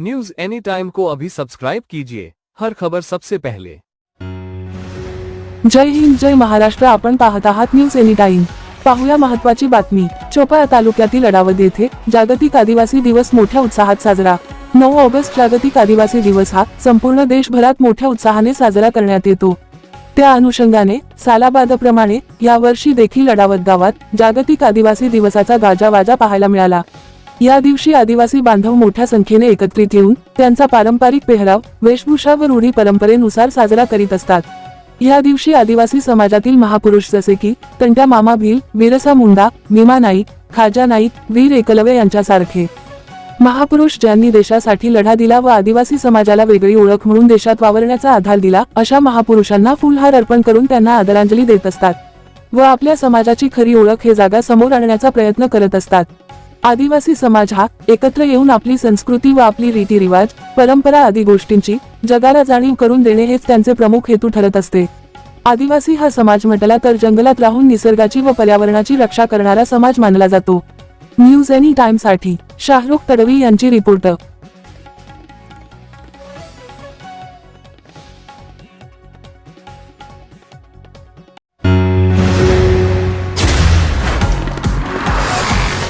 News any time को अभी subscribe कीजिए। हर खबर सबसे पहले। जय हिंद जय महाराष्ट्र आपण पाहत आहात न्यूज एनी टाइम पाहूया महत्वाची बातमी. चोपडा तालुक्यातील अडावद येथे जागतिक आदिवासी दिवस मोठ्या उत्साहात साजरा. नऊ ऑगस्ट जागतिक आदिवासी दिवस हा संपूर्ण देशभरात मोठ्या उत्साहाने साजरा करण्यात येतो. त्या अनुषंगाने सालाबादप्रमाणे यावर्षी देखील अडावत गावात जागतिक आदिवासी दिवसाचा गाजावाजा पाहायला मिळाला. या दिवशी आदिवासी बांधव मोठ्या संख्येने एकत्रित येऊन त्यांचा पारंपरिक पेहराव वेशभूषा व रूढी परंपरेनुसार साजरा करीत असतात. या दिवशी आदिवासी समाजातील महापुरुष जसे की तंट्या मामा भील बिरसा मुंडा भीमा नाईक खाजा नाईक वीर एकलव्य यांच्यासारखे. महापुरुष ज्यांनी देशासाठी लढा दिला व आदिवासी समाजाला वेगळी ओळख म्हणून देशात वावरण्याचा आधार दिला अशा महापुरुषांना फुलहार अर्पण करून त्यांना आदरांजली देत असतात. व आपल्या समाजाची खरी ओळख हे जागा समोर आणण्याचा प्रयत्न करत असतात. आदिवासी समाज हा एकत्र येऊन आपली संस्कृती व आपली रीतिरिवाज परंपरा आदी गोष्टींची जगाला जाणीव करून देणे हेच त्यांचे प्रमुख हेतू ठरत असते. आदिवासी हा समाज म्हटला तर जंगलात राहून निसर्गाची व पर्यावरणाची रक्षा करणारा समाज मानला जातो. न्यूज एनी टाइमसाठी शाहरुख तडवी यांची रिपोर्ट.